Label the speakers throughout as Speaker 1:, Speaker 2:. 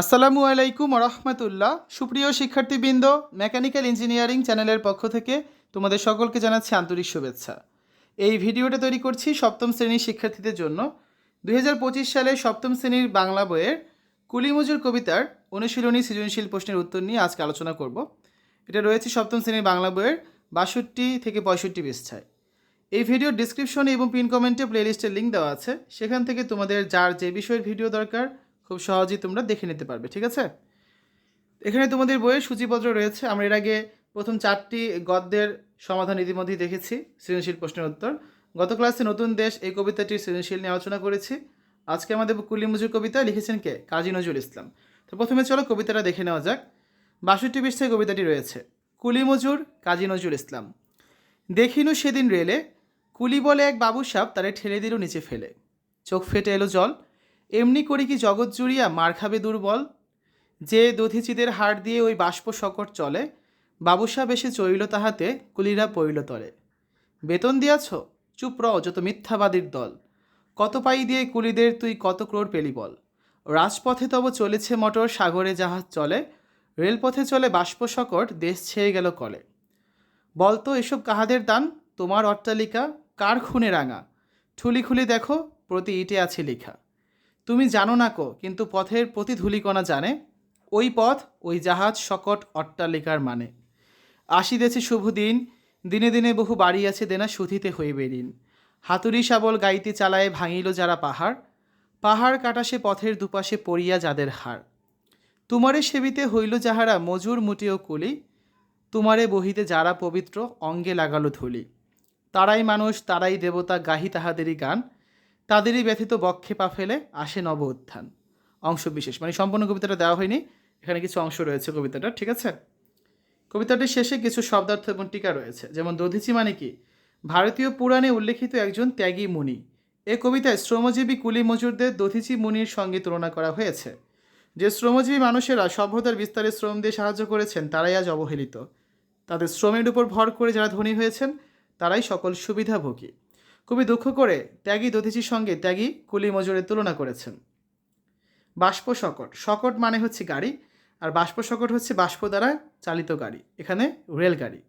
Speaker 1: আসসালামু আলাইকুম রহমতুল্লাহ সুপ্রিয় শিক্ষার্থীবৃন্দ, মেকানিক্যাল ইঞ্জিনিয়ারিং চ্যানেলের পক্ষ থেকে তোমাদের সকলকে জানাচ্ছি আন্তরিক শুভেচ্ছা। এই ভিডিওটা তৈরি করছি সপ্তম শ্রেণির শিক্ষার্থীদের জন্য। দু হাজার পঁচিশ সালে সপ্তম শ্রেণির বাংলা বইয়ের কুলিমজুর কবিতার অনুশীলনী সৃজনশীল প্রশ্নের উত্তর নিয়ে আজকে আলোচনা করব। এটা রয়েছে সপ্তম শ্রেণির বাংলা বইয়ের বাষট্টি থেকে পঁয়ষট্টি পৃষ্ঠায়। এই ভিডিওর ডিসক্রিপশনে এবং পিন কমেন্টে প্লেলিস্টের লিঙ্ক দেওয়া আছে। সেখান থেকে তোমাদের যার যে বিষয়ের ভিডিও দরকার খুব সহজেই তোমরা দেখে নিতে পারবে, ঠিক আছে? এখানে তোমাদের বইয়ের সূচিপত্র রয়েছে। আমরা এর আগে প্রথম চারটি গদ্যের সমাধান ইতিমধ্যেই দেখেছি, সৃজনশীল প্রশ্নের উত্তর। গত ক্লাসে নতুন দেশ এই কবিতাটির সৃজনশীল নিয়ে আলোচনা করেছি। আজকে আমাদের কুলি কুলিমুজুর কবিতা লিখেছেন কে? কাজী নজরুল ইসলাম। তো প্রথমে চলো কবিতাটা দেখে নেওয়া যাক। বাষট্টি পৃষ্ঠায় কবিতাটি রয়েছে। কুলিমজুর কাজী নজরুল ইসলাম। দেখিনু সেদিন রেলে, কুলি বলে এক বাবু সাপ তারে ঠেলে দিল নিচে ফেলে। চোখ ফেটে এলো জল এমনি করি কি জগৎ জুড়িয়া মার খাবে দুর্বল? যে দধিচিদের হাড় দিয়ে ওই বাষ্প সকট চলে বাবুসা বেশি চইল তাহাতে, কুলিরা পইল তরে বেতন দিয়াছ? চুপ র যত মিথ্যাবাদীর দল। কত পাই দিয়ে কুলিদের তুই কত ক্রোড় পেলি বল? রাজপথে তব চলেছে মোটর, সাগরে জাহাজ চলে। রেলপথে চলে বাষ্প সকট দেশ ছেয়ে গেল কলে। বলতো এসব কাহাদের দান? তোমার অট্টালিকা, কার খুনে রাঙা? ঠুলি খুলি দেখো, প্রতি ইটে আছে লেখা। তুমি জানো না কো, কিন্তু পথের প্রতি ধূলিকণা জানে। ওই পথ, ওই জাহাজ সকট অট্টালিকার মানে। আসিতেছে শুভ দিন, দিনে দিনে বহু বাড়ি আছে, দেনা সুধিতে হইবে ঋণ। হাতুড়ি শাবল গাইতে চালায় ভাঙিল যারা পাহাড়। পাহাড় কাটাসে পথের দুপাশে পড়িয়া যাদের হার তোমারে সেবিতে হইল যাহারা মজুর মুটিও কুলি, তোমারে বহিতে যারা পবিত্র, অঙ্গে লাগালো ধুলি। তারাই মানুষ, তারাই দেবতা, গাহি তাহাদেরই গান। তাদেরই ব্যথিত বক্ষে পা ফেলে আসে নব উত্থান। অংশ বিশেষ মানে সম্পূর্ণ কবিতাটা দেওয়া হয়নি, এখানে কিছু অংশ রয়েছে কবিতাটা ঠিক আছে? কবিতাটির শেষে কিছু শব্দার্থ এবং টিকা রয়েছে, যেমন দধিচি মানে কি? ভারতীয় পুরাণে উল্লেখিত একজন ত্যাগী মুনি। এ কবিতায় শ্রমজীবী কুলি মজুরদের দধিচি মুনির সঙ্গে তুলনা করা হয়েছে। যে শ্রমজীবী মানুষেরা সভ্যতার বিস্তারে শ্রম দিয়ে সাহায্য করেছেন, তারাই আজ অবহেলিত। তাদের শ্রমের উপর ভর করে যারা ধনী হয়েছেন, তারাই সকল সুবিধাভোগী। খুবই দুঃখ করে ত্যাগী দধিচির সঙ্গে ত্যাগী কুলি মজুরের তুলনা করেছেন। বাষ্প শকট শকট মানে হচ্ছে গাড়ি, আর বাষ্প শকট হচ্ছে বাষ্প দ্বারা চালিত গাড়ি, এখানে রেলগাড়ি।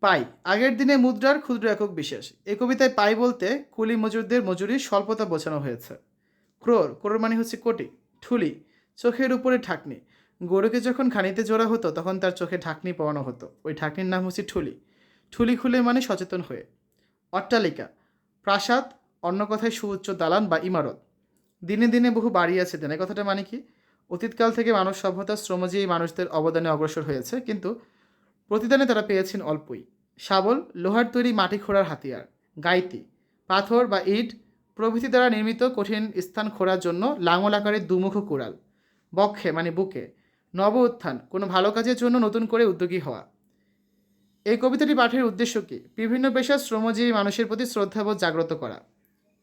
Speaker 1: পাই, আগের দিনে মুদ্রার ক্ষুদ্র একক বিশেষ। এ কবিতায় পাই বলতে কুলি মজুরদের মজুরির স্বল্পতা বোঝানো হয়েছে। ক্রোর ক্রোর মানে হচ্ছে কোটি, ঠুলি, চোখের উপরে ঠাকনি গরুকে যখন খানিতে জোড়া হতো, তখন তার চোখে ঢাকনি পরানো হতো। ওই ঢাকনির নাম হচ্ছে ঠুলি। ঠুলি খুলে মানে সচেতন হয়ে। অট্টালিকা, প্রাসাদ, অন্য কথায় সুউচ্চ দালান বা ইমারত। দিনে দিনে বহু বাড়ি আছে দেন এই কথাটা মানে কি? অতীতকাল থেকে মানব সভ্যতা শ্রমজীবী মানুষদের অবদানে অগ্রসর হয়েছে, কিন্তু প্রতিদানে তারা পেয়েছেন অল্পই। শাবল, লোহার তৈরি মাটি খোঁড়ার হাতিয়ার, গাইতি, পাথর বা ইট প্রভৃতি দ্বারা নির্মিত কঠিন স্থান খোঁড়ার জন্য লাঙল আকারের দুমুখ কুড়াল, বক্ষে মানে বুকে, নব উত্থান, কোনো ভালো কাজের জন্য নতুন করে উদ্যোগী হওয়া। এই কবিতাটি পাঠের উদ্দেশ্য কী? বিভিন্ন পেশার শ্রমজীবী মানুষের প্রতি শ্রদ্ধাবোধ জাগ্রত করা।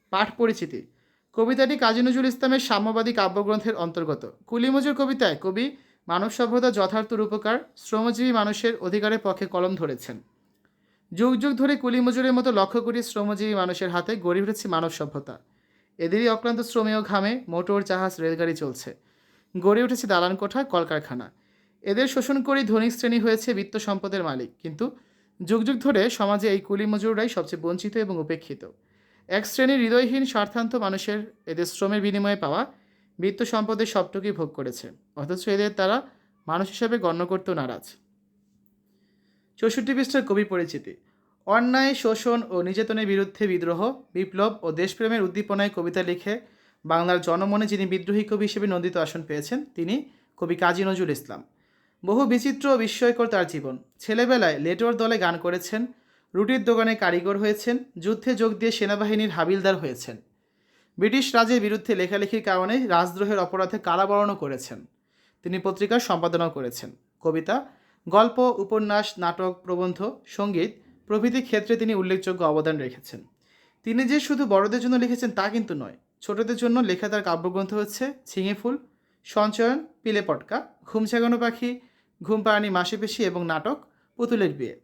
Speaker 1: পাঠ পরিচিতি। কবিতাটি কাজী নজরুল ইসলামের সাম্যবাদী কাব্যগ্রন্থের অন্তর্গত। কুলিমজুর কবিতায় কবি মানব সভ্যতা যথার্থ রূপকার, শ্রমজীবী মানুষের অধিকারের পক্ষে কলম ধরেছেন। যুগ যুগ ধরে কুলিমজুরের মতো লক্ষ্য কোটি শ্রমজীবী মানুষের হাতে গড়ে উঠেছে মানব সভ্যতা। এদেরই অক্লান্ত শ্রমেয় ঘামে মোটর জাহাজ, রেলগাড়ি চলছে। গড়ে উঠেছে দালান কোঠা কলকারখানা। এদের শোষণ করেই ধনী শ্রেণি হয়েছে বিত্ত সম্পদের মালিক। কিন্তু যুগ যুগ ধরে সমাজে এই কুলি মজুররাই সবচেয়ে বঞ্চিত এবং উপেক্ষিত। এক শ্রেণির হৃদয়হীন, স্বার্থান্ত মানুষের এদের শ্রমের বিনিময়ে পাওয়া বিত্ত সম্পদের সবটুকুই ভোগ করেছে। অথচ এদের তারা মানুষ হিসাবে গণ্য করতেও নারাজ। চৌষট্টি পৃষ্ঠার কবি পরিচিতি। অন্যায়, শোষণ ও নির্যাতনের বিরুদ্ধে বিদ্রোহ, বিপ্লব ও দেশপ্রেমের উদ্দীপনায় কবিতা লিখে বাংলার জনমনে যিনি বিদ্রোহী কবি হিসেবে নন্দিত আসন পেয়েছেন, তিনি কবি কাজী নজরুল ইসলাম। বহু বিচিত্র ও বিস্ময়কর তার জীবন। ছেলেবেলায় লেটোর দলে গান করেছেন, রুটির দোকানে কারিগর হয়েছেন, যুদ্ধে যোগ দিয়ে সেনাবাহিনীর হাবিলদার হয়েছেন। ব্রিটিশ রাজের বিরুদ্ধে লেখালেখির কারণে রাজদ্রোহের অপরাধে কারাবরণও করেছেন। তিনি পত্রিকার সম্পাদনাও করেছেন। কবিতা, গল্প, উপন্যাস, নাটক, প্রবন্ধ, সংগীত প্রভৃতি ক্ষেত্রে তিনি উল্লেখযোগ্য অবদান রেখেছেন। তিনি যে শুধু বড়দের জন্য লিখেছেন তা কিন্তু নয়, ছোটদের জন্য লেখা তার কাব্যগ্রন্থ হচ্ছে ঝিঙে ফুল, সঞ্চয়ন পিলে পটকা ঘুম ছাগানো পাখি ঘুম পাড়ানি মাসিপেশি এবং নাটক, পুতুলের বিয়ে।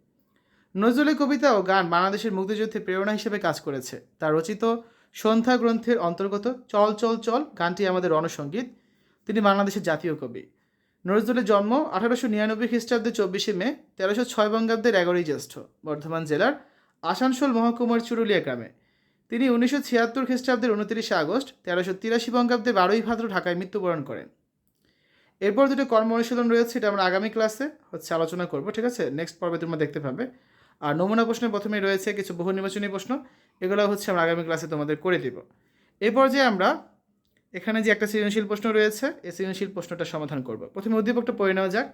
Speaker 1: নজরুলের কবিতা ও গান বাংলাদেশের মুক্তিযুদ্ধে প্রেরণা হিসেবে কাজ করেছে। তার রচিত সন্ধ্যা গ্রন্থের অন্তর্গত চল চল চল গানটি আমাদের রণসঙ্গীত। তিনি বাংলাদেশের জাতীয় কবি। নজরুলের জন্ম আঠারোশো নিরানব্বই খ্রিস্টাব্দে চব্বিশে মে, তেরোশো ছয় বঙ্গাব্দের এগারোই জ্যেষ্ঠ, বর্ধমান জেলার আসানসোল মহকুমার চুরুলিয়া গ্রামে। তিনি উনিশশো ছিয়াত্তর খ্রিস্টাব্দের উনত্রিশে আগস্ট, তেরোশো তিরাশি বঙ্গাব্দে বারোই ভাদ্র ঢাকায় মৃত্যুবরণ করেন। এরপর দুটো কর্ম অনুশীলন রয়েছে, এটা আমরা আগামী ক্লাসে হচ্ছে আলোচনা করব, ঠিক আছে? নেক্সট পর্বে তোমরা দেখতে পাবে। আর নমুনা প্রশ্নের প্রথমে রয়েছে কিছু বহু নির্বাচনী প্রশ্ন, এগুলো হচ্ছে আমরা আগামী ক্লাসে তোমাদের করে দিব। এরপর যে আমরা এখানে যে একটা সৃজনশীল প্রশ্ন রয়েছে, এই সৃজনশীল প্রশ্নটা সমাধান করব। প্রথমে উদ্দীপকটা পড়ে নেওয়া যাক।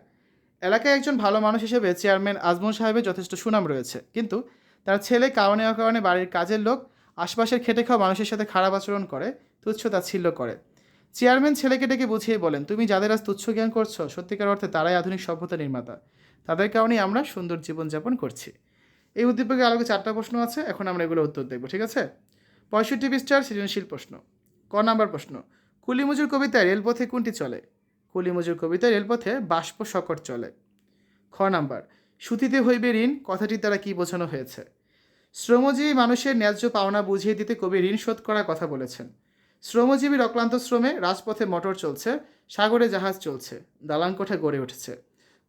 Speaker 1: এলাকায় একজন ভালো মানুষ হিসেবে চেয়ারম্যান আজমল সাহেবের যথেষ্ট সুনাম রয়েছে, কিন্তু তার ছেলে কারণে অকারণে বাড়ির কাজের লোক আশপাশের খেটে খাওয়া মানুষের সাথে খারাপ আচরণ করে, তুচ্ছ তাচ্ছিল্য করে। চেয়ারম্যান ছেলেকে ডেকে বুঝিয়ে বলেন, তুমি যাদের আজ তুচ্ছ জ্ঞান করছ, সত্যিকার অর্থে তারাই আধুনিক সভ্যতা নির্মাতা। তাদের কারণেই আমরা সুন্দর জীবনযাপন করছি। এই উদ্দীপকে আলোকে চারটা প্রশ্ন আছে, এখন আমরা এগুলো উত্তর দেখব ঠিক আছে? পঁয়ষট্টি পৃষ্ঠার সৃজনশীল প্রশ্ন। ক নাম্বার প্রশ্ন, কুলিমজুর কবিতায় রেলপথে কোনটি চলে? কুলিমজুর কবিতায় রেলপথে বাষ্প শকট চলে। খ নাম্বার, সুতিতে হইবে ঋণ কথাটি দ্বারা কী বোঝানো হয়েছে? শ্রমজীবী মানুষের ন্যায্য পাওনা বুঝিয়ে দিতে কবি ঋণ শোধ করার কথা বলেছেন। শ্রমজীবীর অক্লান্ত শ্রমে রাজপথে মোটর চলছে, সাগরে জাহাজ চলছে দালান কোঠা গড়ে উঠেছে।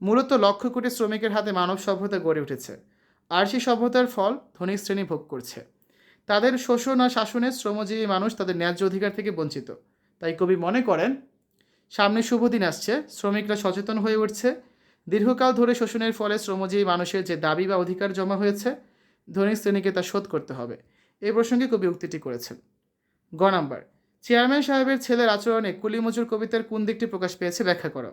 Speaker 1: মূলত লক্ষ কোটি শ্রমিকের হাতে মানব সভ্যতা গড়ে উঠেছে। আর সেই সভ্যতার ফল ধনিক শ্রেণি ভোগ করছে। তাদের শোষণ আর শাসনে শ্রমজীবী মানুষ তাদের ন্যায্য অধিকার থেকে বঞ্চিত। তাই কবি মনে করেন, সামনে শুভ দিন আসছে, শ্রমিকরা সচেতন হয়ে উঠছে। দীর্ঘকাল ধরে শোষণের ফলে শ্রমজীবী মানুষের যে দাবি বা অধিকার জমা হয়েছে ধনিক শ্রেণীকে তা শোধ করতে হবে। এই প্রসঙ্গে কবি উক্তিটি করেছেন। গ নাম্বার চেয়ারম্যান সাহেবের ছেলের আচরণে কুলিমজুর কবিতার কোন দিকটি প্রকাশ পেয়েছে ব্যাখ্যা করো।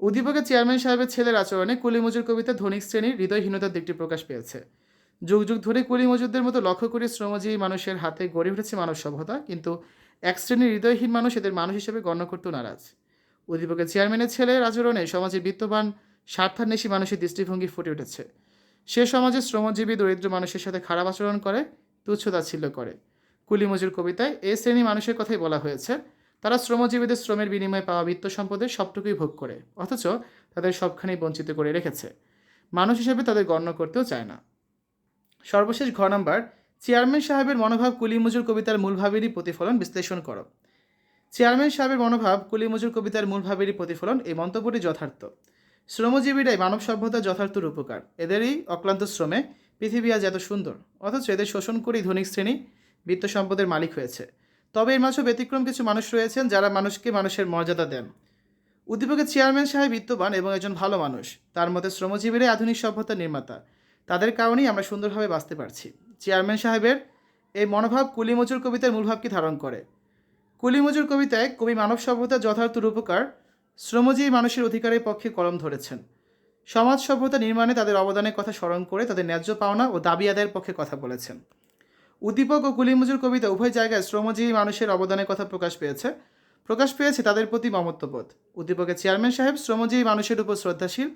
Speaker 1: উদ্দীপকে চেয়ারম্যান সাহেবের ছেলের আচরণে কুলিমজুর কবিতা ধনিক শ্রেণির হৃদয়হীনতার দিকটি প্রকাশ পেয়েছে। যুগ যুগ ধরে কুলিমজুরদের মতো লক্ষ্য করে শ্রমজীবী মানুষের হাতে গড়ে উঠেছে মানব সভ্যতা কিন্তু এক শ্রেণির হৃদয়হীন মানুষ এদের মানুষ হিসেবে গণ্য করতে নারাজ। উদ্দীপকের চেয়ারম্যানের ছেলের আচরণে সমাজের বিত্তবান, স্বার্থান্বেষী মানুষের দৃষ্টিভঙ্গি ফুটে উঠেছে। সে সমাজে শ্রমজীবী, দরিদ্র মানুষের সাথে খারাপ আচরণ করে, তুচ্ছ তাচ্ছিল্য কুলিমজুর কবিতায় এ শ্রেণি মানুষের কথাই বলা হয়েছে, তারা শ্রমজীবীদের শ্রমের বিনিময়ে পাওয়া বিত্ত সম্পদের সবটুকুই ভোগ করে, অথচ তাদের সবখানি বঞ্চিত করে রেখেছে। মানুষ হিসেবে তাদের গণ্য করতেও চায় না। সর্বশেষ ঘ নাম্বার, চেয়ারম্যান সাহেবের মনোভাব কুলিমজুর কবিতার মূলভাবেরই প্রতিফলন বিশ্লেষণ করো। চেয়ারম্যান সাহেবের মনোভাব কুলিমজুর কবিতার মূলভাবেরই প্রতিফলন এই মন্তব্যটি যথার্থ। শ্রমজীবীরাই মানব সভ্যতার যথার্থ রূপকার। এদেরই অক্লান্ত শ্রমে পৃথিবী আজ এত সুন্দর, অথচ এদের শোষণ করেই ধনিক শ্রেণি বিত্ত সম্পদের মালিক হয়েছে। তবে এর মাঝে ব্যতিক্রম কিছু মানুষ রয়েছেন যারা মানুষকে মানুষের মর্যাদা দেন। উদ্দীপকের চেয়ারম্যান সাহেব বিত্তবান এবং একজন ভালো মানুষ। তার মতে শ্রমজীবীরাই আধুনিক সভ্যতার নির্মাতা। তাদের কারণেই আমরা সুন্দরভাবে বাঁচতে পারছি। চেয়ারম্যান সাহেবের এই মনোভাব কুলিমজুর কবিতার মূলভাবকে ধারণ করে। কুলিমজুর কবিতায় কবি মানব সভ্যতার যথার্থ রূপকার শ্রমজীবী মানুষের অধিকারের পক্ষে কলম ধরেছেন। সমাজ সভ্যতা নির্মাণে তাদের অবদানের কথা স্মরণ করে তাদের ন্যায্য পাওনা ও দাবি আদায়ের পক্ষে কথা বলেছেন। উদ্দীপক ও কুলিমজুর কবিতা উভয় জায়গায় শ্রমজীবী মানুষের অবদানের কথা প্রকাশ পেয়েছে। প্রকাশ পেয়েছে তাদের প্রতি মমত্ববোধ। উদ্দীপকের চেয়ারম্যান সাহেব শ্রমজীবী মানুষের উপর শ্রদ্ধাশীল।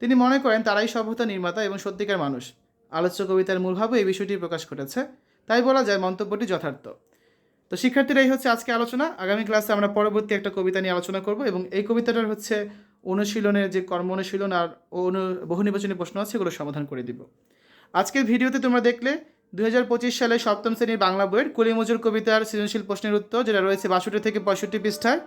Speaker 1: তিনি মনে করেন, তারাই সভ্যতা, নির্মাতা এবং সত্যিকার মানুষ। আলোচ্য কবিতার মূলভাবে এই বিষয়টি প্রকাশ করেছে। তাই বলা যায়, মন্তব্যটি যথার্থ। তো শিক্ষার্থীরা, এই হচ্ছে আজকে আলোচনা। আগামী ক্লাসে আমরা পরবর্তী একটা কবিতা নিয়ে আলোচনা করব এবং এই কবিতাটার হচ্ছে অনুশীলনের যে কর্ম অনুশীলন আর অনু বহু নির্বাচনী প্রশ্ন আছে, এগুলো সমাধান করে দিব। আজকের ভিডিওতে তোমরা দেখলে দুই সালে সপ্তম শ্রেণির বাংলা বইয়ের কুলিমজুর কবিতার সৃজনশীল প্রশ্নের উত্তর, যেটা রয়েছে বাষট্টি থেকে পঁয়ষট্টি পৃষ্ঠায়।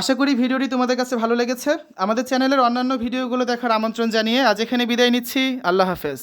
Speaker 1: আশা করি ভিডিওটি তোমাদের কাছে ভালো লেগেছে। আমাদের চ্যানেলের অন্যান্য ভিডিওগুলো দেখার আমন্ত্রণ জানিয়ে আজ এখানে বিদায় নিচ্ছি। আল্লাহ হাফেজ।